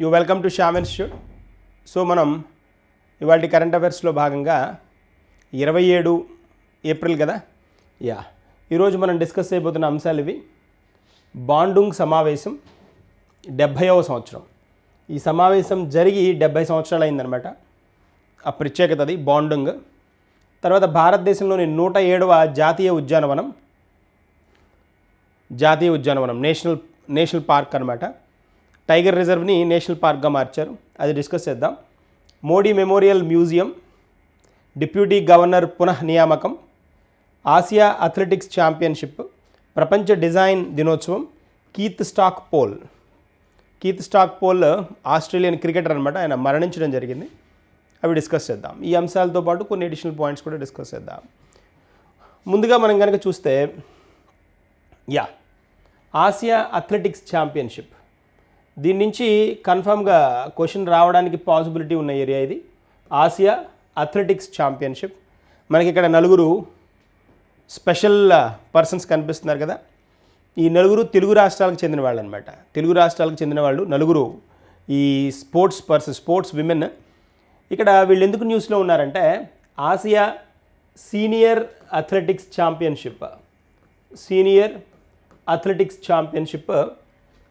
You welcome to Shyam institute so మనం ఇవాళ current అఫైర్స్లో భాగంగా ఇరవై ఏడు ఏప్రిల్ కదా? యా. ఈరోజు మనం డిస్కస్ చేయబోతున్న అంశాలు ఇవి. బాండుంగ్ సమావేశం డెబ్భైవ సంవత్సరం. ఈ సమావేశం జరిగి డెబ్భై సంవత్సరాలు అయిందనమాట ఆ ప్రత్యేకత అది బాండుంగ్. తర్వాత భారతదేశంలోని నూట ఏడవ జాతీయ ఉద్యానవనం. జాతీయ ఉద్యానవనం నేషనల్ నేషనల్ పార్క్ అనమాట టైగర్ రిజర్వ్ని నేషనల్ పార్క్గా మార్చారు. అది డిస్కస్ చేద్దాం. Modi memorial museum deputy governor పునః నియామకం ఆసియా అథ్లెటిక్స్ ఛాంపియన్షిప్ ప్రపంచ డిజైన్ దినోత్సవం Keith Stackpole. Keith Stackpole Australian cricketer అనమాట ఆయన మరణించడం జరిగింది. అవి డిస్కస్ చేద్దాం. ఈ అంశాలతో పాటు కొన్ని అడిషనల్ పాయింట్స్ కూడా డిస్కస్ చేద్దాం. ముందుగా మనం కనుక చూస్తే యా ఆసియా అథ్లెటిక్స్ ఛాంపియన్షిప్. దీని నుంచి కన్ఫామ్గా క్వశ్చన్ రావడానికి పాసిబిలిటీ ఉన్న ఏరియా ఇది. ఆసియా అథ్లెటిక్స్ ఛాంపియన్షిప్ మనకి ఇక్కడ నలుగురు స్పెషల్ పర్సన్స్ కనిపిస్తున్నారు కదా. ఈ నలుగురు తెలుగు రాష్ట్రాలకు చెందిన వాళ్ళు అనమాట తెలుగు రాష్ట్రాలకు చెందిన వాళ్ళు నలుగురు ఈ స్పోర్ట్స్ పర్సన్ స్పోర్ట్స్ విమెన్ ఇక్కడ వీళ్ళు ఎందుకు న్యూస్లో ఉన్నారంటే Asia senior athletics championship senior athletics championship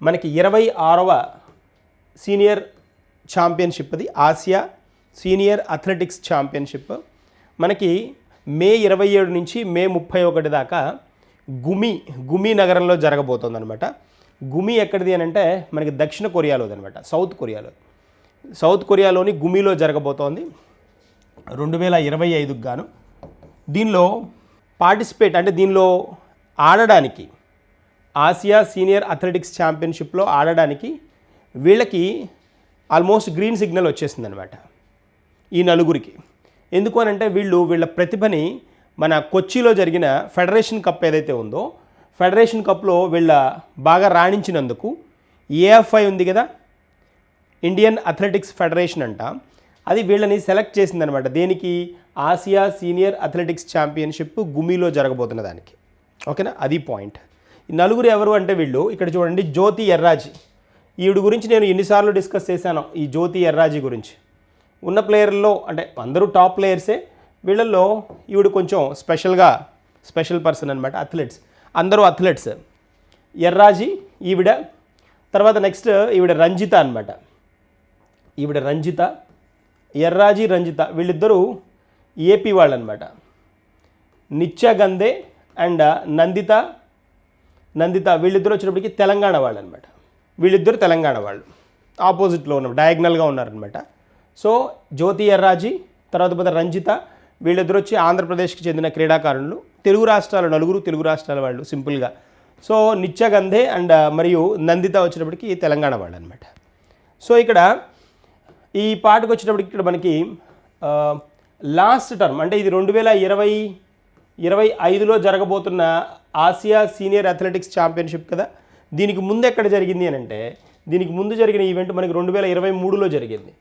మనకి ఇరవై ఆరవ సీనియర్ ఛాంపియన్షిప్ అది ఆసియా సీనియర్ అథ్లెటిక్స్ ఛాంపియన్షిప్. మనకి మే ఇరవై ఏడు నుంచి మే ముప్పై ఒకటి దాకా గుమి గుమి నగరంలో జరగబోతుంది అనమాట గుమి ఎక్కడిది అని అంటే మనకి దక్షిణ కొరియాలోది అనమాట సౌత్ కొరియాలో. సౌత్ కొరియాలోని గుమిలో జరగబోతోంది. రెండు వేల ఇరవై ఐదుకు గాను దీనిలో పార్టిసిపేట్ అంటే దీనిలో ఆడడానికి ఆసియా సీనియర్ అథ్లెటిక్స్ ఛాంపియన్షిప్లో ఆడడానికి వీళ్ళకి ఆల్మోస్ట్ గ్రీన్ సిగ్నల్ వచ్చేసింది అనమాట ఈ నలుగురికి. ఎందుకు అని అంటే వీళ్ళు వీళ్ళ ప్రతిభని మన కొచ్చిలో జరిగిన ఫెడరేషన్ కప్ ఏదైతే ఉందో ఫెడరేషన్ కప్లో వీళ్ళ బాగా రాణించినందుకు ఏఎఫ్ఐ ఉంది కదా ఇండియన్ అథ్లెటిక్స్ ఫెడరేషన్ అంట అది వీళ్ళని సెలెక్ట్ చేసిందనమాట దేనికి? ఆసియా సీనియర్ అథ్లెటిక్స్ ఛాంపియన్షిప్ గుమిలో జరగబోతున్న దానికి. ఓకేనా? అది పాయింట్. నలుగురు ఎవరు అంటే వీళ్ళు? ఇక్కడ చూడండి జ్యోతి ఎర్రాజీ. ఈవిడ గురించి నేను ఎన్నిసార్లు డిస్కస్ చేశాను ఈ జ్యోతి ఎర్రాజీ గురించి. ఉన్న ప్లేయర్లో అంటే అందరూ టాప్ ప్లేయర్సే వీళ్ళల్లో ఈవిడ కొంచెం స్పెషల్గా స్పెషల్ పర్సన్ అనమాట అథ్లెట్స్. అందరూ అథ్లెట్స్. ఎర్రాజీ ఈవిడ. తర్వాత నెక్స్ట్ ఈవిడ రంజిత అనమాట ఈవిడ రంజిత ఎర్రాజీ రంజిత. వీళ్ళిద్దరూ ఏపీ వాళ్ళు అనమాట నిత్య గంధే అండ్ నందిత నందిత వీళ్ళిద్దరు వచ్చినప్పటికి తెలంగాణ వాళ్ళు అనమాట వీళ్ళిద్దరు తెలంగాణ వాళ్ళు. ఆపోజిట్లో ఉన్నారు డయాగ్నల్గా ఉన్నారనమాట. సో జ్యోతి ఎర్రాజీ తర్వాత పోతే రంజిత వీళ్ళిద్దరు వచ్చి ఆంధ్రప్రదేశ్కి చెందిన క్రీడాకారులు. తెలుగు రాష్ట్రాల నలుగురు తెలుగు రాష్ట్రాల వాళ్ళు సింపుల్గా సో నిత్య గంధే అండ్ మరియు నందిత వచ్చినప్పటికి తెలంగాణ వాళ్ళు అనమాట సో ఇక్కడ ఈ పాటకు వచ్చేటప్పటికి ఇక్కడ మనకి లాస్ట్ టర్మ్ అంటే ఇది రెండు వేల ఇరవై ఇరవై ఐదులో జరగబోతున్న ఆసియా సీనియర్ అథ్లెటిక్స్ ఛాంపియన్షిప్ కదా? దీనికి ముందు ఎక్కడ జరిగింది అని అంటే దీనికి ముందు జరిగిన ఈవెంట్ మనకి రెండు వేల ఇరవై మూడులో జరిగింది.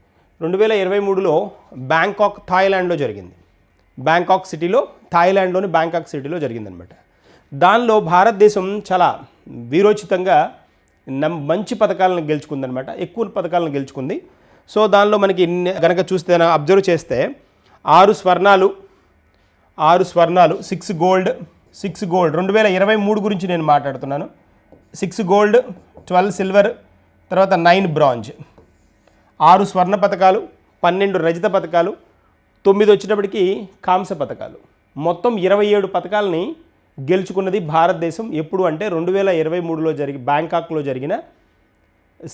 రెండు వేల ఇరవై మూడులో బ్యాంకాక్ థాయిలాండ్లో జరిగింది. బ్యాంకాక్ సిటీలో థాయిలాండ్లోని బ్యాంకాక్ సిటీలో జరిగిందనమాట. దానిలో భారతదేశం చాలా వీరోచితంగా నమ్ మంచి పథకాలను గెలుచుకుందనమాట. ఎక్కువ పథకాలను గెలుచుకుంది. సో దానిలో మనకి గనక చూస్తే అబ్జర్వ్ చేస్తే ఆరు స్వర్ణాలు ఆరు స్వర్ణాలు సిక్స్ గోల్డ్ సిక్స్ గోల్డ్ రెండు వేల ఇరవై మూడు గురించి నేను మాట్లాడుతున్నాను. సిక్స్ గోల్డ్ ట్వెల్వ్ సిల్వర్ తర్వాత నైన్ బ్రాంజ్ ఆరు స్వర్ణ పథకాలు పన్నెండు రజత పథకాలు తొమ్మిది వచ్చేటప్పటికి కాంస్య పథకాలు. మొత్తం ఇరవై ఏడు పథకాలని గెలుచుకున్నది భారతదేశం. ఎప్పుడు అంటే రెండు వేల ఇరవై మూడులో జరిగి బ్యాంకాక్లో జరిగిన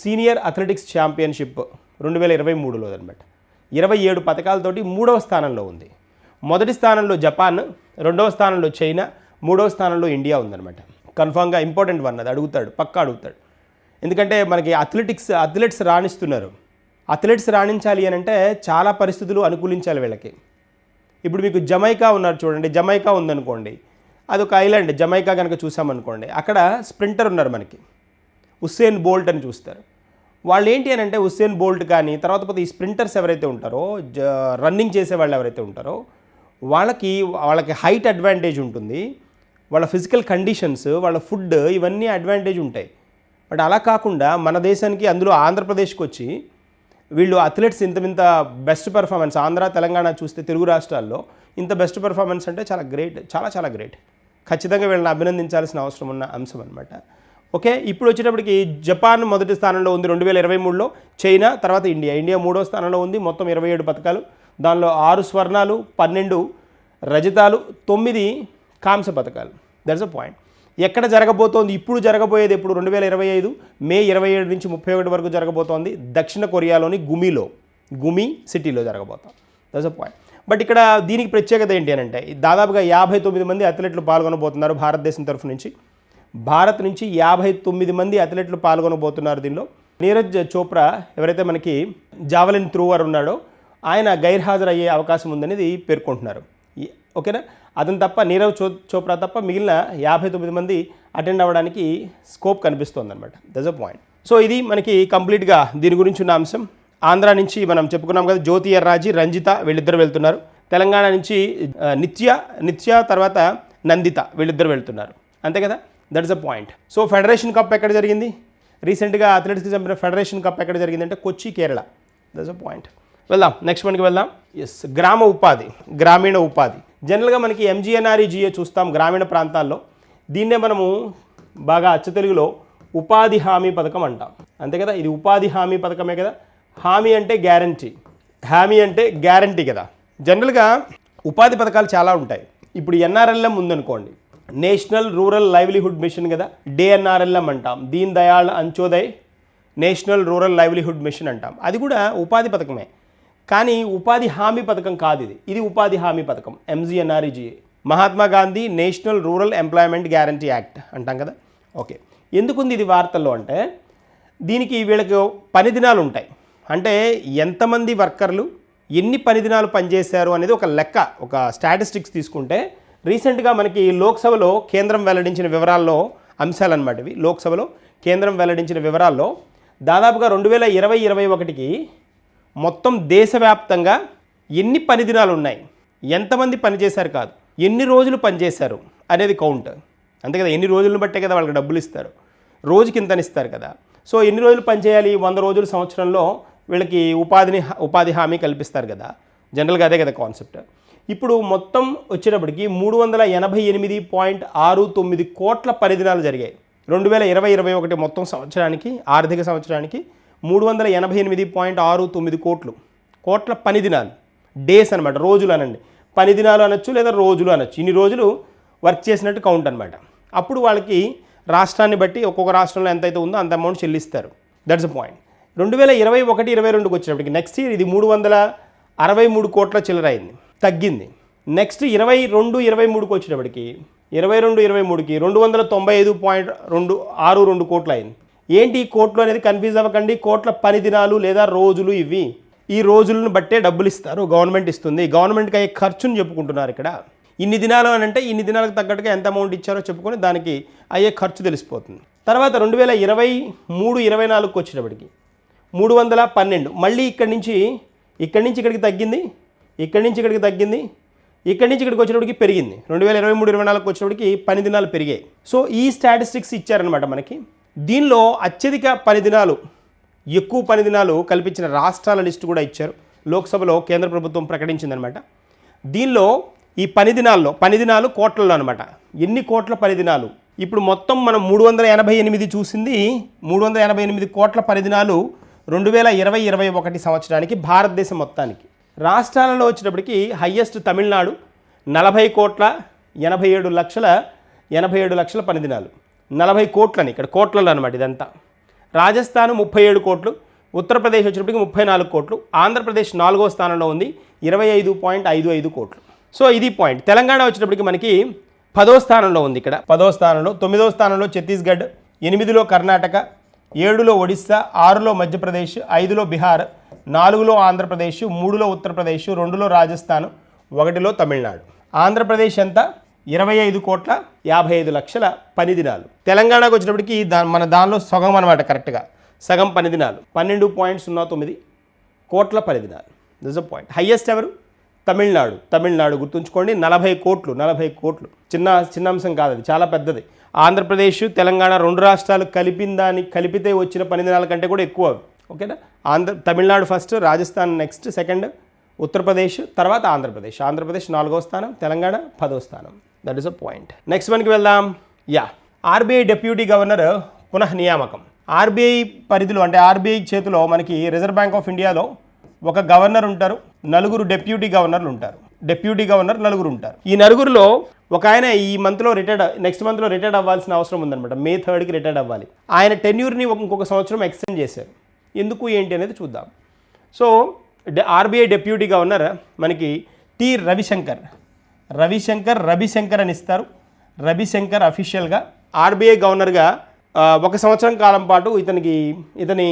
సీనియర్ అథ్లెటిక్స్ ఛాంపియన్షిప్ రెండు వేల ఇరవై మూడులో అనమాట ఇరవై ఏడు పథకాలతోటి మూడవ స్థానంలో ఉంది. మొదటి స్థానంలో జపాన్ రెండవ స్థానంలో చైనా మూడవ స్థానంలో ఇండియా ఉందన్నమాట. కన్ఫామ్గా ఇంపార్టెంట్ వన్ అది అడుగుతాడు పక్కా అడుగుతాడు. ఎందుకంటే మనకి అథ్లెటిక్స్ అథ్లెట్స్ రాణిస్తున్నారు. అథ్లెట్స్ రాణించాలి అని అంటే చాలా పరిస్థితులు అనుకూలించాలి వీళ్ళకి. ఇప్పుడు మీకు జమైకా ఉన్నారు చూడండి జమైకా ఉందనుకోండి అది ఒక ఐలాండ్ జమైకా కనుక చూసామనుకోండి అక్కడ స్ప్రింటర్ ఉన్నారు మనకి. ఉస్సేన్ బోల్ట్ అని చూస్తారు. వాళ్ళు ఏంటి అని అంటే హుస్సేన్ బోల్ట్ కానీ తర్వాత పోతే ఈ స్ప్రింటర్స్ ఎవరైతే ఉంటారో జ రన్నింగ్ చేసే వాళ్ళు ఎవరైతే ఉంటారో వాళ్ళకి వాళ్ళకి హైట్ అడ్వాంటేజ్ ఉంటుంది. వాళ్ళ ఫిజికల్ కండిషన్స్ వాళ్ళ ఫుడ్ ఇవన్నీ అడ్వాంటేజ్ ఉంటాయి. బట్ అలా కాకుండా మన దేశానికి అందులో ఆంధ్రప్రదేశ్కి వచ్చి వీళ్ళు అథ్లెట్స్ ఇంత ఇంత బెస్ట్ పెర్ఫార్మెన్స్ ఆంధ్ర తెలంగాణ చూస్తే తెలుగు రాష్ట్రాల్లో ఇంత బెస్ట్ పెర్ఫార్మెన్స్ అంటే చాలా గ్రేట్ చాలా చాలా గ్రేట్ ఖచ్చితంగా వీళ్ళని అభినందించాల్సిన అవసరం ఉన్న అంశం అనమాట ఓకే ఇప్పుడు వచ్చేటప్పటికి జపాన్ మొదటి స్థానంలో ఉంది రెండు వేల ఇరవై మూడులో చైనా తర్వాత ఇండియా. ఇండియా మూడో స్థానంలో ఉంది మొత్తం ఇరవై ఏడు పథకాలు. దానిలో ఆరు స్వర్ణాలు పన్నెండు రజతాలు తొమ్మిది కాంస పథకాలు దట్స్ అ పాయింట్ ఎక్కడ జరగబోతోంది? ఇప్పుడు జరగబోయేది ఎప్పుడు? రెండు వేల ఇరవై ఐదు మే ఇరవై ఏడు నుంచి ముప్పై ఒకటి వరకు జరగబోతోంది దక్షిణ కొరియాలోని గుమిలో. గుమి సిటీలో జరగబోతాం దట్స్ అ పాయింట్ బట్ ఇక్కడ దీనికి ప్రత్యేకత ఏంటి అని అంటే దాదాపుగా యాభై తొమ్మిది మంది అథ్లెట్లు పాల్గొనబోతున్నారు భారతదేశం తరఫు నుంచి. భారత్ నుంచి యాభై తొమ్మిది మంది అథ్లెట్లు పాల్గొనబోతున్నారు దీనిలో. నీరజ్ చోప్రా ఎవరైతే మనకి జావలిన్ త్రూవర్ ఉన్నాడో ఆయన గైర్హాజరయ్యే అవకాశం ఉందనేది పేర్కొంటున్నారు. ఓకేనా? అతను తప్ప నీరవ్ చో చోప్రా తప్ప మిగిలిన యాభై తొమ్మిది మంది అటెండ్ అవ్వడానికి స్కోప్ కనిపిస్తుంది అనమాట దస్ అ పాయింట్ సో ఇది మనకి కంప్లీట్గా దీని గురించి ఉన్న అంశం. ఆంధ్ర నుంచి మనం చెప్పుకున్నాం కదా జ్యోతి ఎర్రాజీ రంజిత వీళ్ళిద్దరు వెళ్తున్నారు. తెలంగాణ నుంచి నిత్య నిత్య తర్వాత నందిత వీళ్ళిద్దరు వెళ్తున్నారు. అంతే కదా? That is a point so federation cup ఎక్కడ జరిగింది? రీసెంట్గా అథ్లెటిక్స్కి చంపిన ఫెడరేషన్ కప్ ఎక్కడ జరిగింది అంటే Kochi Kerala. That's a point వెళ్దాం. నెక్స్ట్ మనకి వెళ్దాం. ఎస్ గ్రామ ఉపాధి గ్రామీణ ఉపాధి. జనరల్గా మనకి ఎంజీఎన్ఆర్ఈజీఏ చూస్తాం గ్రామీణ ప్రాంతాల్లో. దీన్నే మనము బాగా అచ్చ తెలుగులో ఉపాధి హామీ పథకం అంటాం. అంతే కదా? ఇది ఉపాధి హామీ పథకమే కదా? హామీ అంటే గ్యారంటీ హామీ అంటే గ్యారంటీ కదా? జనరల్గా ఉపాధి పథకాలు చాలా ఉంటాయి. ఇప్పుడు ఎన్ఆర్ఎల్ఎం ఉందనుకోండి. నేషనల్ రూరల్ లైవ్లీహుడ్ మిషన్ కదా? డిఎన్ఆర్ఎల్ఎం అంటాం. Deen Dayal Antyodaya national rural livelihood mission అంటాం. అది కూడా ఉపాధి పథకమే. కానీ ఉపాధి హామీ పథకం కాదు ఇది. ఇది ఉపాధి హామీ పథకం. MGNREGA Mahatma Gandhi national rural employment guarantee act అంటాం కదా? ఓకే. ఎందుకుంది ఇది వార్తల్లో అంటే దీనికి వీళ్ళకి పని దినాలు ఉంటాయి. అంటే ఎంతమంది వర్కర్లు ఎన్ని పని దినాలు పనిచేశారు అనేది ఒక లెక్క ఒక స్టాటిస్టిక్స్ తీసుకుంటే రీసెంట్గా మనకి లోక్సభలో కేంద్రం వెల్లడించిన వివరాల్లో అంశాలన్నమాట ఇవి లోక్సభలో కేంద్రం వెల్లడించిన వివరాల్లో దాదాపుగా రెండు వేల ఇరవై ఇరవై ఒకటికి మొత్తం దేశవ్యాప్తంగా ఎన్ని పని దినాలు ఉన్నాయి ఎంతమంది పనిచేశారు కాదు? ఎన్ని రోజులు పనిచేశారు? అనేది కౌంట్. అంతే కదా ఎన్ని రోజులను బట్టే కదా వాళ్ళకి డబ్బులు ఇస్తారు. రోజుకి ఇంతని ఇస్తారు కదా. సో ఎన్ని రోజులు పనిచేయాలి? వంద రోజులు సంవత్సరంలో వీళ్ళకి ఉపాధిని ఉపాధి హామీ కల్పిస్తారు కదా. జనరల్గా అదే కదా కాన్సెప్ట్. ఇప్పుడు మొత్తం వచ్చేటప్పటికి మూడు వందల ఎనభై ఎనిమిది పాయింట్ ఆరు తొమ్మిది కోట్ల పరిదినాలు జరిగాయి. రెండు వేల ఇరవై ఇరవై ఒకటి మొత్తం సంవత్సరానికి ఆర్థిక సంవత్సరానికి మూడు వందల ఎనభై ఎనిమిది పాయింట్ ఆరు తొమ్మిది కోట్లు. కోట్ల పని దినాలు. డేస్ అనమాట రోజులు అనండి. పని దినాలు అనొచ్చు లేదా రోజులు అనొచ్చు. ఇన్ని రోజులు వర్క్ చేసినట్టు కౌంట్ అనమాట అప్పుడు వాళ్ళకి రాష్ట్రాన్ని బట్టి ఒక్కొక్క రాష్ట్రంలో ఎంతైతే ఉందో అంత అమౌంట్ చెల్లిస్తారు. దట్స్ అ పాయింట్ రెండు వేల ఇరవై ఒకటి ఇరవై రెండుకి వచ్చినప్పటికి నెక్స్ట్ ఇయర్ ఇది మూడు వందల అరవై మూడు కోట్ల చిల్లర అయింది. తగ్గింది. నెక్స్ట్ ఇరవై రెండు ఇరవై మూడుకి వచ్చేటప్పటికి ఇరవై రెండు ఇరవై మూడుకి రెండు వందల తొంభై ఐదు పాయింట్ రెండు ఆరు రెండు కోట్లు అయింది. ఏంటి ఈ కోట్లు అనేది కన్ఫ్యూజ్ అవ్వకండి? కోట్ల పని దినాలు లేదా రోజులు ఇవి. ఈ రోజులను బట్టే డబ్బులు ఇస్తారు గవర్నమెంట్ ఇస్తుంది. గవర్నమెంట్కి అయ్యే ఖర్చును చెప్పుకుంటున్నారు ఇక్కడ. ఇన్ని దినాలు అని అంటే ఇన్ని దినాలకు తగ్గట్టుగా ఎంత అమౌంట్ ఇచ్చారో చెప్పుకొని దానికి అయ్యే ఖర్చు తెలిసిపోతుంది. తర్వాత రెండు వేల ఇరవై మూడు ఇరవై నాలుగుకి వచ్చేటప్పటికి మూడు వందల పన్నెండు. మళ్ళీ ఇక్కడి నుంచి ఇక్కడి నుంచి ఇక్కడికి తగ్గింది ఇక్కడి నుంచి ఇక్కడికి తగ్గింది ఇక్కడి నుంచి ఇక్కడికి వచ్చేటప్పటికి పెరిగింది. రెండు వేల ఇరవై మూడు ఇరవై నాలుగుకి వచ్చేటప్పటికి పని దినాలు పెరిగాయి. సో ఈ స్టాటిస్టిక్స్ ఇచ్చారనమాట మనకి. దీనిలో అత్యధిక పనిదినాలు ఎక్కువ పనిదినాలు కల్పించిన రాష్ట్రాల లిస్టు కూడా ఇచ్చారు. లోక్సభలో కేంద్ర ప్రభుత్వం ప్రకటించిందనమాట. దీనిలో ఈ పని దినాల్లో కోట్లలో అనమాట. ఎన్ని కోట్ల పని దినాలు ఇప్పుడు మొత్తం మనం మూడు వందల ఎనభై ఎనిమిది చూసింది. మూడు వందల ఎనభై ఎనిమిది కోట్ల పని దినాలు రెండు వేల ఇరవై ఇరవై ఒకటి సంవత్సరానికి భారతదేశం మొత్తానికి. రాష్ట్రాలలో వచ్చేటప్పటికి హయ్యెస్ట్ తమిళనాడు నలభై కోట్ల ఎనభై ఏడు లక్షల ఎనభై ఏడు లక్షల పనిదినాలు. నలభై కోట్లని ఇక్కడ కోట్లలో అనమాట ఇదంతా. రాజస్థాన్ ముప్పై ఏడు కోట్లు ఉత్తరప్రదేశ్ వచ్చేటప్పటికి ముప్పై నాలుగు కోట్లు ఆంధ్రప్రదేశ్ నాలుగో స్థానంలో ఉంది ఇరవై ఐదు పాయింట్ ఐదు ఐదు కోట్లు. సో ఇది పాయింట్. తెలంగాణ వచ్చినప్పటికి మనకి పదో స్థానంలో ఉంది ఇక్కడ. పదో స్థానంలో తొమ్మిదో స్థానంలో ఛత్తీస్గఢ్ ఎనిమిదిలో కర్ణాటక ఏడులో ఒడిస్సా ఆరులో మధ్యప్రదేశ్ ఐదులో బీహార్ నాలుగులో ఆంధ్రప్రదేశ్ మూడులో ఉత్తరప్రదేశ్ రెండులో రాజస్థాన్ ఒకటిలో తమిళనాడు. ఆంధ్రప్రదేశ్ అంతా ఇరవై ఐదు కోట్ల యాభై ఐదు లక్షల పని దినాలు తెలంగాణకు వచ్చినప్పటికి దా మన దానిలో సగం అనమాట కరెక్ట్గా. సగం పని దినాలు పన్నెండు పాయింట్ సున్నా తొమ్మిది కోట్ల పని దినాలు దిస్ అ పాయింట్ హయ్యెస్ట్ ఎవరు? తమిళనాడు. తమిళనాడు గుర్తుంచుకోండి నలభై కోట్లు నలభై కోట్లు. చిన్న చిన్న అంశం కాదు అది చాలా పెద్దది. ఆంధ్రప్రదేశ్ తెలంగాణ రెండు రాష్ట్రాలు కలిపిన దాన్ని కలిపితే వచ్చిన పని దినాల కంటే కూడా ఎక్కువ ఓకేనా Andhra Tamil Nadu first Rajasthan next second Uttar Pradesh తర్వాత ఆంధ్రప్రదేశ్. ఆంధ్రప్రదేశ్ నాలుగో స్థానం తెలంగాణ పదో స్థానం. That is a point next మనకి వెళ్దాం. యా ఆర్బీఐ డెప్యూటీ గవర్నర్ పునః నియామకం. ఆర్బీఐ పరిధిలో అంటే ఆర్బీఐ చేతిలో మనకి రిజర్వ్ బ్యాంక్ ఆఫ్ ఇండియాలో ఒక గవర్నర్ ఉంటారు నలుగురు డెప్యూటీ గవర్నర్లు ఉంటారు. డెప్యూటీ గవర్నర్ నలుగురు ఉంటారు. ఈ నలుగురిలో ఒక ఆయన ఈ మంత్లో రిటైర్డ్ నెక్స్ట్ మంత్లో రిటైర్డ్ అవ్వాల్సిన అవసరం ఉందన్నమాట. మే థర్డ్కి రిటైర్డ్ అవ్వాలి. ఆయన టెన్యూర్ని ఇంకొక సంవత్సరం ఎక్స్టెండ్ చేశారు. ఎందుకు ఏంటి అనేది చూద్దాం. సో ఆర్బీఐ డెప్యూటీ గవర్నర్ మనకి టి రవిశంకర్. రవిశంకర్ రవిశంకర్ అని ఇస్తారు. రవిశంకర్ అఫీషియల్గా ఆర్బీఐ గవర్నర్గా ఒక సంవత్సరం కాలం పాటు ఇతనికి ఇతని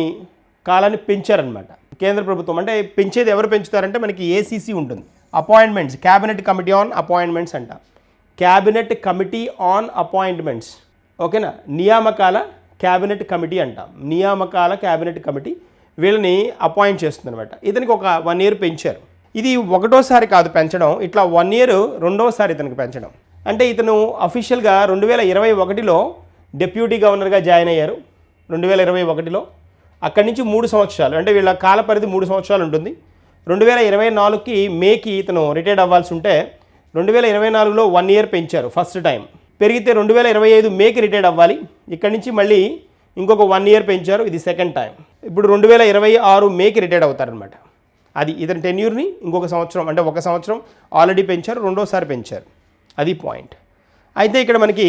కాలాన్ని పెంచారనమాట కేంద్ర ప్రభుత్వం అంటే పెంచేది ఎవరు పెంచుతారంటే మనకి ఏసీసీ ఉంటుంది. Appointments cabinet committee on appointments అంట. క్యాబినెట్ కమిటీ ఆన్ అపాయింట్మెంట్స్ ఓకేనా? నియామకాల క్యాబినెట్ కమిటీ అంటాం. నియామకాల క్యాబినెట్ కమిటీ వీళ్ళని అపాయింట్ చేస్తుంది అనమాట ఇతనికి ఒక వన్ ఇయర్ పెంచారు. ఇది ఒకటోసారి కాదు పెంచడం ఇట్లా వన్ ఇయర్ రెండోసారి ఇతనికి పెంచడం. అంటే ఇతను అఫీషియల్గా రెండు వేల ఇరవై ఒకటిలో డెప్యూటీ గవర్నర్గా జాయిన్ అయ్యారు. రెండు వేల ఇరవై ఒకటిలో. అక్కడి నుంచి మూడు సంవత్సరాలు అంటే వీళ్ళ కాల పరిధి మూడు సంవత్సరాలు ఉంటుంది. రెండు వేల ఇరవై నాలుగుకి మేకి ఇతను రిటైర్డ్ అవ్వాల్సి ఉంటే రెండు వేల ఇరవై నాలుగులో వన్ ఇయర్ పెంచారు ఫస్ట్ టైం పెరిగితే రెండు వేల ఇరవై ఐదు మేకి రిటైర్డ్ అవ్వాలి. ఇక్కడి నుంచి మళ్ళీ ఇంకొక వన్ ఇయర్ పెంచారు ఇది సెకండ్ టైం ఇప్పుడు రెండు వేల ఇరవై ఆరు మేకి రిటైర్డ్ అవుతారనమాట అది ఇతని టెన్యూర్ని ఇంకొక సంవత్సరం అంటే ఒక సంవత్సరం ఆల్రెడీ పెంచారు రెండోసారి పెంచారు. అది పాయింట్ అయితే ఇక్కడ మనకి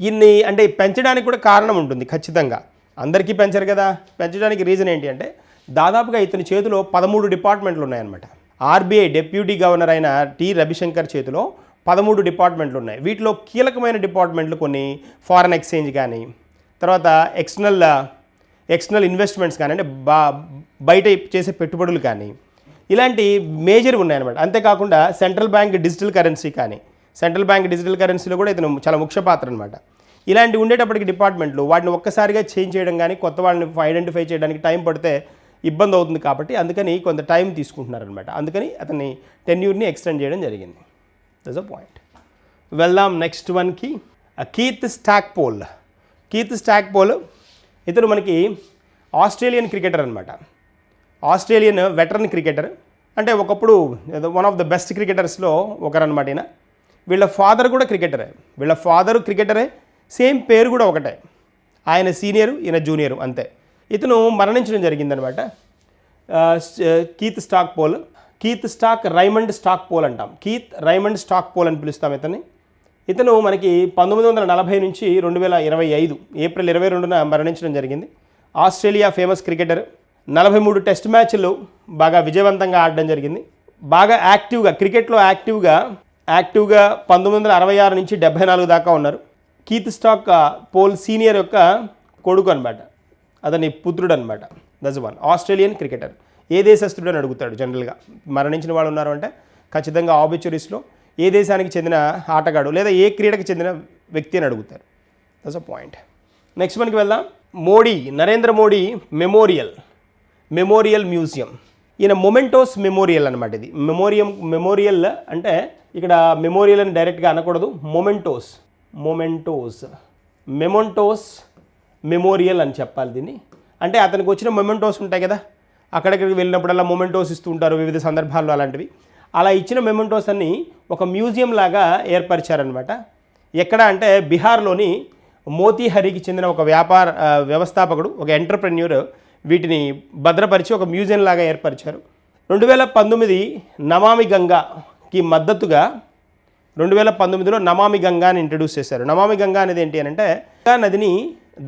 ఇన్ని అంటే పెంచడానికి కూడా కారణం ఉంటుంది ఖచ్చితంగా. అందరికీ పెంచరు కదా. పెంచడానికి రీజన్ ఏంటి అంటే దాదాపుగా ఇతని చేతిలో పదమూడు డిపార్ట్మెంట్లు ఉన్నాయన్నమాట. ఆర్బీఐ డెప్యూటీ గవర్నర్ అయిన టి రవిశంకర్ చేతిలో పదమూడు డిపార్ట్మెంట్లు ఉన్నాయి. వీటిలో కీలకమైన డిపార్ట్మెంట్లు కొన్ని ఫారెన్ ఎక్స్చేంజ్ కానీ తర్వాత ఎక్స్టర్నల్ ఎక్స్టర్నల్ ఇన్వెస్ట్మెంట్స్ కానీ అంటే బా బయట చేసే పెట్టుబడులు కానీ ఇలాంటి మేజర్ ఉన్నాయన్నమాట. అంతేకాకుండా సెంట్రల్ బ్యాంక్ డిజిటల్ కరెన్సీ కానీ సెంట్రల్ బ్యాంక్ డిజిటల్ కరెన్సీలో కూడా ఇతను చాలా ముఖ్య పాత్ర అనమాట ఇలాంటి ఉండేటప్పటికి డిపార్ట్మెంట్లు వాటిని ఒక్కసారిగా చేంజ్ చేయడం కానీ కొత్త వాళ్ళని ఐడెంటిఫై చేయడానికి టైం పడితే ఇబ్బంది అవుతుంది కాబట్టి అందుకని కొంత టైం తీసుకుంటున్నారనమాట అందుకని అతని టెన్యూర్ని ఎక్స్టెండ్ చేయడం జరిగింది. దస్ అ పాయింట్ వెళ్దాం నెక్స్ట్ వన్కి. Keith Stackpole Keith Stackpole ఇతను మనకి ఆస్ట్రేలియన్ క్రికెటర్ అనమాట ఆస్ట్రేలియన్ వెటరన్ క్రికెటర్. అంటే ఒకప్పుడు వన్ ఆఫ్ ద బెస్ట్ క్రికెటర్స్లో ఒకరనమాట ఈయన. వీళ్ళ ఫాదర్ కూడా క్రికెటరే వీళ్ళ ఫాదర్ క్రికెటరే సేమ్ పేరు కూడా ఒకటే. ఆయన సీనియరు ఈయన జూనియరు అంతే. ఇతను మరణించడం జరిగిందనమాట Keith Stackpole. Keith Stack Raymond Stackpole అంటాం. కీత్ రైమండ్ స్టాక్ పోల్ అని పిలుస్తాం ఇతన్ని. ఇతను మనకి పంతొమ్మిది వందల నలభై నుంచి రెండు వేల ఇరవై ఐదు ఏప్రిల్ ఇరవై రెండున మరణించడం జరిగింది. Australia famous cricketer. నలభై మూడు టెస్ట్ మ్యాచ్లు బాగా విజయవంతంగా ఆడడం జరిగింది. బాగా యాక్టివ్గా క్రికెట్లో యాక్టివ్గా యాక్టివ్గా పంతొమ్మిది వందల అరవై ఆరు నుంచి డెబ్బై నాలుగు దాకా ఉన్నారు. కీత్ స్టాక్ పోల్ సీనియర్ యొక్క కొడుకు అనమాట అతని పుత్రుడు అనమాట దజ్ వన్ ఆస్ట్రేలియన్ క్రికెటర్. ఏ దేశస్తుడు అని అడుగుతాడు జనరల్గా. మరణించిన వాళ్ళు ఉన్నారు అంటే ఖచ్చితంగా ఆబిచురీస్లో ఏ దేశానికి చెందిన ఆటగాడు లేదా ఏ క్రీడకి చెందిన వ్యక్తి అని అడుగుతారు. దట్స్ అ పాయింట్ నెక్స్ట్ మనకి వెళ్దాం. Modi Narendra Modi memorial. Memorial museum ఈయన మొమెంటోస్ మెమోరియల్ అనమాట ఇది. మెమోరియం మెమోరియల్ అంటే ఇక్కడ మెమోరియల్ అని డైరెక్ట్గా అనకూడదు. మొమెంటోస్ మొమెంటోస్ మెమొంటోస్ మెమోరియల్ అని చెప్పాలి దీన్ని. అంటే అతనికి వచ్చిన మొమెంటోస్ ఉంటాయి కదా. అక్కడికి వెళ్ళినప్పుడల్లా మొమెంటోస్ ఇస్తూ ఉంటారు వివిధ సందర్భాల్లో అలాంటివి. అలా ఇచ్చిన మెమెంటోస్ అన్ని ఒక మ్యూజియం లాగా ఏర్పరిచారనమాట ఎక్కడ అంటే బీహార్లోని మోతీహరికి చెందిన ఒక వ్యాపార వ్యవస్థాపకుడు ఒక ఎంటర్ప్రెన్యూర్ వీటిని భద్రపరిచి ఒక మ్యూజియం లాగా ఏర్పరిచారు. రెండు వేల పంతొమ్మిది నమామి గంగాకి మద్దతుగా రెండు వేల పంతొమ్మిదిలో నమామి గంగాని ఇంట్రడ్యూస్ చేశారు. నమామి గంగా అనేది ఏంటి అని అంటే గంగా నదిని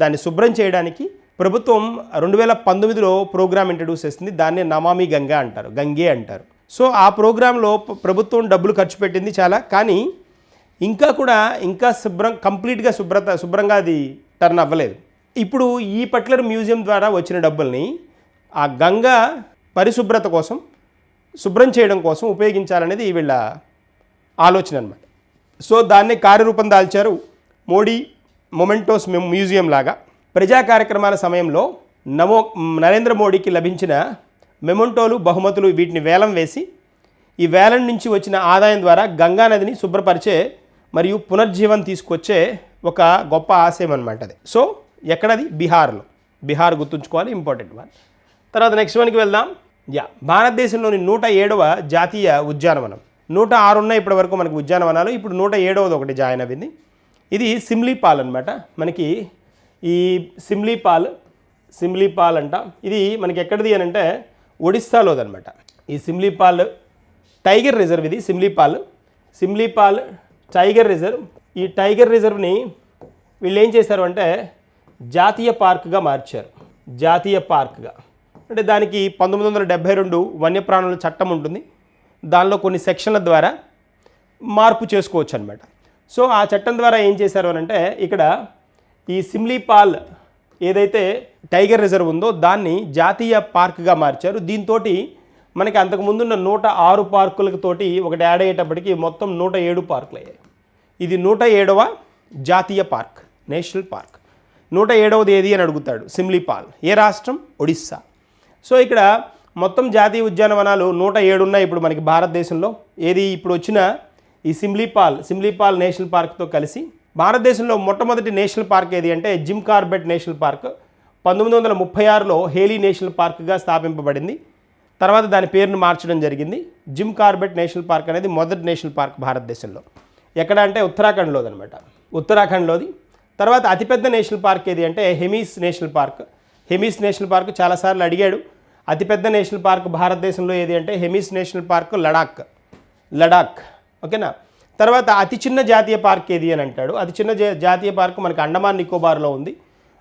దాన్ని శుభ్రం చేయడానికి ప్రభుత్వం రెండు వేల పంతొమ్మిదిలో ప్రోగ్రామ్ ఇంట్రడ్యూస్ చేసింది. దాన్ని నమామి గంగా అంటారు గంగే అంటారు. సో ఆ ప్రోగ్రాంలో ప్రభుత్వం డబ్బులు ఖర్చు పెట్టింది చాలా కానీ ఇంకా కూడా ఇంకా శుభ్రం కంప్లీట్గా శుభ్రత శుభ్రంగా అది టర్న్ అవ్వలేదు. ఇప్పుడు ఈ పట్లర్ మ్యూజియం ద్వారా వచ్చిన డబ్బుల్ని ఆ గంగా పరిశుభ్రత కోసం శుభ్రం చేయడం కోసం ఉపయోగించాలనేది వీళ్ళ ఆలోచన అనమాట సో దాన్ని కార్యరూపం దాల్చారు మోడీ మొమెంటోస్ మ్యూజియం లాగా. ప్రజా కార్యక్రమాల సమయంలో నమో నరేంద్ర మోడీకి లభించిన మెమెంటోలు బహుమతులు వీటిని వేలం వేసి ఈ వేలం నుంచి వచ్చిన ఆదాయం ద్వారా గంగా నదిని శుభ్రపరిచే మరియు పునర్జీవం తీసుకొచ్చే ఒక గొప్ప ఆశయం అనమాట అది. సో ఎక్కడది? బీహార్లో. బీహార్ గుర్తుంచుకోవాలి ఇంపార్టెంట్ వన్. తర్వాత నెక్స్ట్ వన్కి వెళ్దాం. యా భారతదేశంలోని నూట ఏడవ జాతీయ ఉద్యానవనం. నూట ఆరు ఉన్నాయి ఇప్పటి వరకు మనకు ఉద్యానవనాలు. ఇప్పుడు నూట ఏడవది ఒకటి జాయిన్ అయింది ఇది సిమ్లీపాల్ అనమాట మనకి ఈ సిమ్లీపాల్ సిమ్లీపాల్ అంట. ఇది మనకి ఎక్కడిది అని అంటే ఒడిస్సాలోదనమాట ఈ సిమ్లీపాల్ టైగర్ రిజర్వ్ ఇది సిమ్లీపాల్ సిమ్లీపాల్ టైగర్ రిజర్వ్. ఈ టైగర్ రిజర్వ్ని వీళ్ళు ఏం చేశారు అంటే జాతీయ పార్క్గా మార్చారు. జాతీయ పార్క్గా. అంటే దానికి పంతొమ్మిది వందల డెబ్బై రెండు వన్యప్రాణుల చట్టం ఉంటుంది. దానిలో కొన్ని సెక్షన్ల ద్వారా మార్పు చేసుకోవచ్చు అనమాట సో ఆ చట్టం ద్వారా ఏం చేశారు అని అంటే ఇక్కడ ఈ సిమ్లీపాల్ ఏదైతే టైగర్ రిజర్వ్ ఉందో దాన్ని జాతీయ పార్క్గా మార్చారు. దీంతో మనకి అంతకుముందున్న నూట ఆరు పార్కులతోటి ఒకటి యాడ్ అయ్యేటప్పటికి మొత్తం నూట ఏడు పార్కులు అయ్యాయి ఇది నూట ఏడవ జాతీయ పార్క్ నేషనల్ పార్క్. నూట ఏడవది ఏది అని అడుగుతాడు సిమ్లీపాల్ ఏ రాష్ట్రం? ఒడిస్సా. సో ఇక్కడ మొత్తం జాతీయ ఉద్యానవనాలు నూట ఏడు ఉన్నాయి ఇప్పుడు మనకి భారతదేశంలో. ఏది ఇప్పుడు వచ్చిన ఈ సిమ్లీపాల్ సిమ్లీపాల్ నేషనల్ పార్క్తో కలిసి భారతదేశంలో మొట్టమొదటి నేషనల్ పార్క్ ఏది అంటే జిమ్ కార్బెట్ నేషనల్ పార్క్. పంతొమ్మిది వందల ముప్పై ఆరులో హేలీ నేషనల్ పార్క్గా స్థాపింపబడింది. తర్వాత దాని పేరును మార్చడం జరిగింది. జిమ్ కార్బెట్ నేషనల్ పార్క్ అనేది మొదటి నేషనల్ పార్క్ భారతదేశంలో. ఎక్కడ అంటే ఉత్తరాఖండ్లోది అనమాట ఉత్తరాఖండ్లోది. తర్వాత అతిపెద్ద నేషనల్ పార్క్ ఏది అంటే Hemis national park. Hemis national park చాలాసార్లు అడిగాడు. అతిపెద్ద నేషనల్ పార్క్ భారతదేశంలో ఏది అంటే హెమీస్ నేషనల్ పార్క్ లడాక్. లడాక్. ఓకేనా? తర్వాత అతి చిన్న జాతీయ పార్క్ ఏది అని అంటాడు. అతి చిన్న జాతీయ పార్క్ మనకి అండమాన్ నికోబార్లో ఉంది.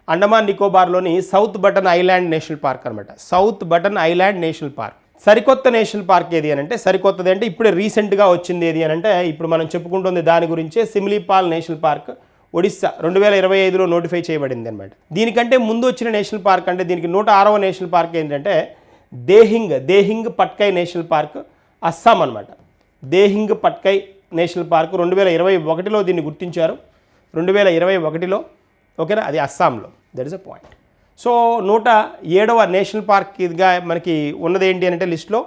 Andaman నికోబార్లోని south button island national park అనమాట south button island national park. సరికొత్త నేషనల్ పార్క్ ఏది అని అంటే సరికొత్తది అంటే ఇప్పుడే రీసెంట్గా వచ్చింది ఏది అని అంటే ఇప్పుడు మనం చెప్పుకుంటుంది దాని గురించే సిమ్లీపాల్ నేషనల్ పార్క్. ఒడిస్సా రెండు వేల ఇరవై ఐదులో నోటిఫై చేయబడింది అనమాట దీనికంటే ముందు వచ్చిన నేషనల్ పార్క్ అంటే దీనికి నూట ఆరవ నేషనల్ పార్క్ ఏంటంటే దేహింగ్ దేహింగ్ పట్కై నేషనల్ పార్క్ అస్సాం అనమాట దేహింగ్ పట్కై నేషనల్ పార్క్ రెండు వేల ఇరవై ఒకటిలో దీన్ని గుర్తించారు. రెండు వేల ఇరవై ఒకటిలో ఓకేనా? అది అస్సాంలో. That is a point so నూట ఏడవ నేషనల్ పార్క్ ఇదిగా మనకి ఉన్నది ఏంటి అని అంటే లిస్ట్లో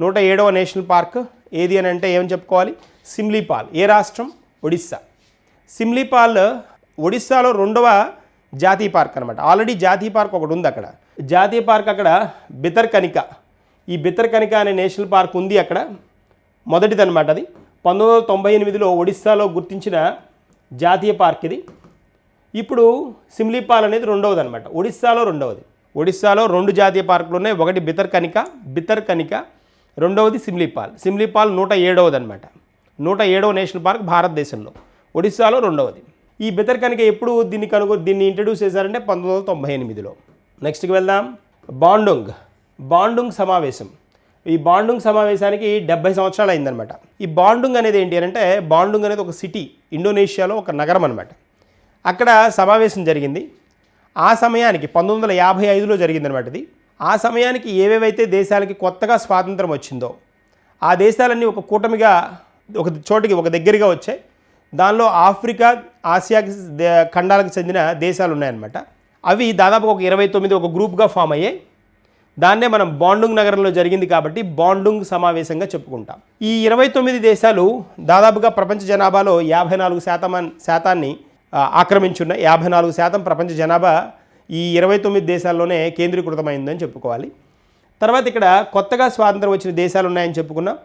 నూట ఏడవ నేషనల్ పార్క్ ఏది అని అంటే ఏమని చెప్పుకోవాలి? సిమ్లీపాల్ ఏ రాష్ట్రం? ఒడిస్సా. సిమ్లీపాల్ ఒడిస్సాలో రెండవ జాతీయ పార్క్ అనమాట ఆల్రెడీ జాతీయ పార్క్ ఒకటి ఉంది అక్కడ. జాతీయ పార్క్ అక్కడ బితర్కనిక. ఈ బితర్కనిక అనే నేషనల్ పార్క్ ఉంది అక్కడ. మొదటిది అనమాట అది. పంతొమ్మిది వందల తొంభై ఎనిమిదిలో ఒడిస్సాలో గుర్తించిన జాతీయ పార్క్ ఇది. ఇప్పుడు సిమ్లీపాల్ అనేది రెండవది అనమాట ఒడిస్సాలో రెండవది. ఒడిస్సాలో రెండు జాతీయ పార్కులు ఉన్నాయి. ఒకటి బితర్కనిక బితర్కనిక రెండవది సిమ్లీపాల్. సిమ్లీపాల్ నూట ఏడవది అనమాట నూట ఏడవ నేషనల్ పార్క్ భారతదేశంలో. ఒడిస్సాలో రెండవది. ఈ బితర్కనిక ఎప్పుడు దీన్ని కనుగో దీన్ని ఇంట్రడ్యూస్ చేశారంటే పంతొమ్మిది వందల తొంభై ఎనిమిదిలో. నెక్స్ట్కి వెళ్దాం. బాండుంగ్. బాండుంగ్ సమావేశం. ఈ బాండుంగ్ సమావేశానికి డెబ్బై సంవత్సరాలు అయిందనమాట ఈ బాండుంగ్ అనేది ఏంటి అని అంటే బాండుంగ్ అనేది ఒక సిటీ ఇండోనేషియాలో ఒక నగరం అనమాట అక్కడ సమావేశం జరిగింది. ఆ సమయానికి పంతొమ్మిది వందల యాభై ఐదులో జరిగిందనమాట ఇది. ఆ సమయానికి ఏవేవైతే దేశాలకి కొత్తగా స్వాతంత్రం వచ్చిందో ఆ దేశాలన్నీ ఒక కూటమిగా ఒక చోటికి ఒక దగ్గరగా వచ్చాయి. దానిలో ఆఫ్రికా ఆసియాకి ఖండాలకు చెందిన దేశాలు ఉన్నాయన్నమాట. అవి దాదాపు ఒక ఇరవై తొమ్మిది ఒక గ్రూప్గా ఫామ్ అయ్యాయి. దాన్నే మనం బాండుంగ్ నగరంలో జరిగింది కాబట్టి బాండుంగ్ సమావేశంగా చెప్పుకుంటాం. ఈ ఇరవై తొమ్మిది దేశాలు దాదాపుగా ప్రపంచ జనాభాలో యాభై నాలుగు శాతం శాతాన్ని ఆక్రమించున్న యాభై నాలుగు శాతం ప్రపంచ జనాభా ఈ ఇరవై తొమ్మిది దేశాల్లోనే కేంద్రీకృతమైందని చెప్పుకోవాలి. తర్వాత ఇక్కడ కొత్తగా స్వాతంత్రం వచ్చిన దేశాలు ఉన్నాయని చెప్పుకున్నాం.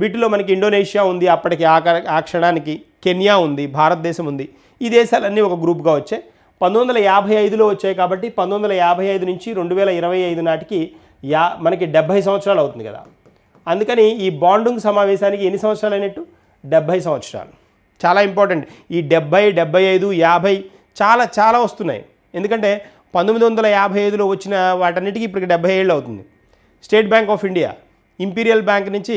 వీటిలో మనకి ఇండోనేషియా ఉంది. అప్పటికి ఆ క్షణానికి కెన్యా ఉంది భారతదేశం ఉంది. ఈ దేశాలన్నీ ఒక గ్రూప్గా వచ్చాయి. పంతొమ్మిది వందల యాభై ఐదులో వచ్చాయి కాబట్టి పంతొమ్మిది వందల యాభై ఐదు నుంచి రెండు వేల ఇరవై ఐదు నాటికి యా మనకి డెబ్భై సంవత్సరాలు అవుతుంది కదా. అందుకని ఈ బాండుంగ్ సమావేశానికి ఎన్ని సంవత్సరాలు అయినట్టు? డెబ్భై సంవత్సరాలు. చాలా ఇంపార్టెంట్. ఈ డెబ్భై డెబ్భై ఐదు యాభై చాలా చాలా వస్తున్నాయి. ఎందుకంటే పంతొమ్మిది వందల యాభై ఐదులో వచ్చిన వాటన్నిటికీ ఇప్పటికి డెబ్బై ఏళ్ళు అవుతుంది. State Bank of India Imperial Bank నుంచి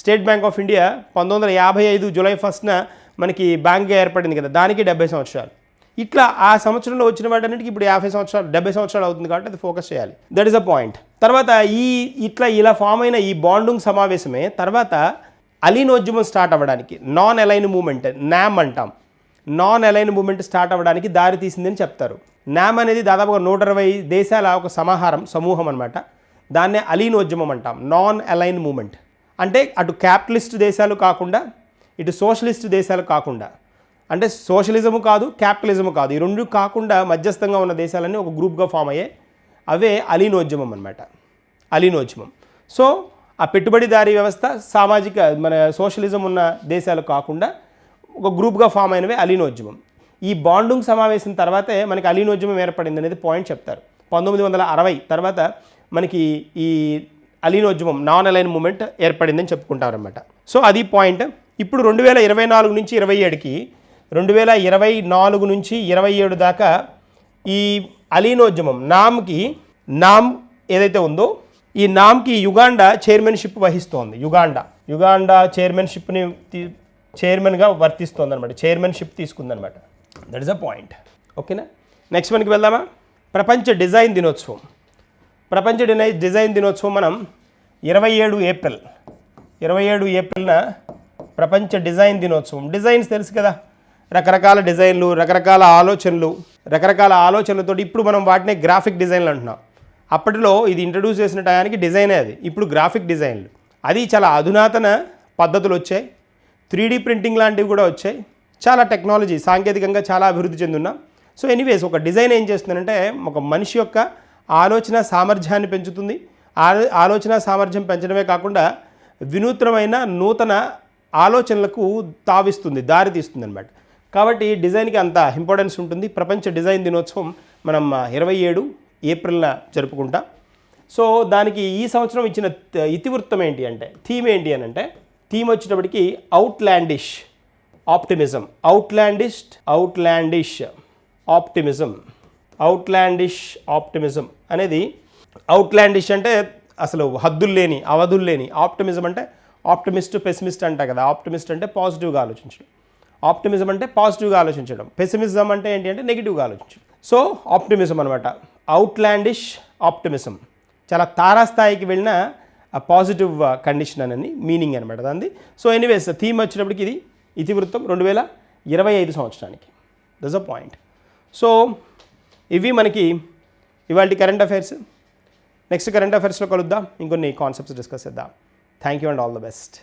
స్టేట్ బ్యాంక్ ఆఫ్ ఇండియా పంతొమ్మిది వందల యాభై ఐదు జూలై ఫస్ట్న మనకి బ్యాంక్గా ఏర్పడింది కదా దానికి డెబ్బై సంవత్సరాలు. ఇట్లా ఆ సంవత్సరంలో వచ్చిన వాటన్నిటికి ఇప్పుడు యాభై సంవత్సరాలు డెబ్బై సంవత్సరాలు అవుతుంది కాబట్టి అది ఫోకస్ చేయాలి. దట్ ఈస్ అ పాయింట్ తర్వాత ఈ ఇట్లా ఇలా ఫామ్ అయిన ఈ బాండుంగ్ సమావేశమే తర్వాత అలీనోద్యమం స్టార్ట్ అవ్వడానికి నాన్ అలైన్ మూమెంట్ నామ్ అంటాం. నాన్ అలైన్ మూమెంట్ స్టార్ట్ అవ్వడానికి దారి తీసిందని చెప్తారు. నామ్ అనేది దాదాపుగా నూట ఇరవై దేశాల ఒక సమాహారం సమూహం అనమాట దాన్నే అలీనోద్యమం అంటాం నాన్ అలైన్ మూమెంట్ అంటే అటు క్యాపిటలిస్ట్ దేశాలు కాకుండా ఇటు సోషలిస్ట్ దేశాలు కాకుండా అంటే సోషలిజము కాదు క్యాపిటలిజము కాదు ఈ రెండు కాకుండా మధ్యస్థంగా ఉన్న దేశాలన్నీ ఒక గ్రూప్గా ఫామ్ అయ్యాయి అవే అలీనోద్యమం అనమాట అలీనోద్యమం. సో ఆ పెట్టుబడిదారీ వ్యవస్థ సామాజిక మన సోషలిజం ఉన్న దేశాలు కాకుండా ఒక గ్రూప్గా ఫామ్ అయినవే అలీనోద్యమం. ఈ బాండుంగ్ సమావేశం తర్వాతే మనకి అలీనోద్యమం ఏర్పడింది అనేది పాయింట్ చెప్తారు. పంతొమ్మిది వందల అరవై తర్వాత మనకి ఈ అలీనోద్యమం నాన్ అలైన్ మూమెంట్ ఏర్పడిందని చెప్పుకుంటారనమాట సో అది పాయింట్ ఇప్పుడు రెండు వేల ఇరవై నాలుగు నుంచి ఇరవై ఏడుకి రెండు వేల ఇరవై నాలుగు నుంచి ఇరవై ఏడు దాకా ఈ అలీనోద్యమం నామ్కి నామ్ ఏదైతే ఉందో ఈ నామ్కి యుగాండా చైర్మన్షిప్ వహిస్తోంది. యుగాండా యుగాండా చైర్మన్షిప్ని చైర్మన్గా వర్తిస్తోంది అనమాట చైర్మన్షిప్ తీసుకుందనమాట దట్ ఇస్ అ పాయింట్ ఓకేనా? నెక్స్ట్ మనకి వెళ్దామా? ప్రపంచ డిజైన్ దినోత్సవం. ప్రపంచ డినై డిజైన్ దినోత్సవం మనం ఇరవై ఏడు ఏప్రిల్ ఇరవై ఏడు ఏప్రిల్న ప్రపంచ డిజైన్ దినోత్సవం. డిజైన్స్ తెలుసు కదా? రకరకాల డిజైన్లు రకరకాల ఆలోచనలు. రకరకాల ఆలోచనలతో ఇప్పుడు మనం వాటినే గ్రాఫిక్ డిజైన్లు అంటున్నాం. అప్పటిలో ఇది ఇంట్రడ్యూస్ చేసిన టయానికి డిజైనే అది. ఇప్పుడు గ్రాఫిక్ డిజైన్లు. అది చాలా అధునాతన పద్ధతులు వచ్చాయి. త్రీ ప్రింటింగ్ లాంటివి కూడా వచ్చాయి. చాలా టెక్నాలజీ సాంకేతికంగా చాలా అభివృద్ధి చెందున్నాం. సో ఎనీవేస్ ఒక డిజైన్ ఏం చేస్తుందంటే ఒక మనిషి యొక్క ఆలోచన సామర్థ్యాన్ని పెంచుతుంది. ఆ- ఆలోచన సామర్థ్యం పెంచడమే కాకుండా వినూత్నమైన నూతన ఆలోచనలకు తావిస్తుంది దారి తీస్తుంది అనమాట కాబట్టి డిజైన్కి అంత ఇంపార్టెన్స్ ఉంటుంది. ప్రపంచ డిజైన్ దినోత్సవం మనం ఇరవై ఏడు ఏప్రిల్న జరుపుకుంటాం. సో దానికి ఈ సంవత్సరం ఇచ్చిన ఇతివృత్తం ఏంటి అంటే థీమ్ ఏంటి అని అంటే థీమ్ వచ్చేటప్పటికి outlandish optimism outlandish outlandish optimism outlandish optimism అనేది అవుట్లాండిష్ అంటే అసలు హద్దులు లేని అవధులు లేని ఆప్టిమిజం అంటే ఆప్టిమిస్ట్ పెసిమిస్ట్ అంట కదా. ఆప్టిమిస్ట్ అంటే పాజిటివ్గా ఆలోచించడం. ఆప్టిమిజం అంటే పాజిటివ్గా ఆలోచించడం. పెసిమిజం అంటే ఏంటి అంటే నెగిటివ్గా ఆలోచించడం. సో ఆప్టిమిజం అనమాట అవుట్లాండిష్ ఆప్టిమిజం. చాలా తారాస్థాయికి వెళ్ళిన పాజిటివ్ కండిషన్ అని మీనింగ్ అనమాట దాన్ని సో ఎనీవేస్ థీమ్ వచ్చినప్పటికి ఇది. ఇతివృత్తం రెండు వేల ఇరవై ఐదు సంవత్సరానికి. దస్ అ పాయింట్ సో ఇవి మనకి ఇవాళ కరెంట్ అఫైర్స్ నెక్స్ట్ కరెంట్ అఫైర్స్లో కలుద్దాం. ఇంకొన్ని కాన్సెప్ట్స్ డిస్కస్ చేద్దాం. Thank you and all the best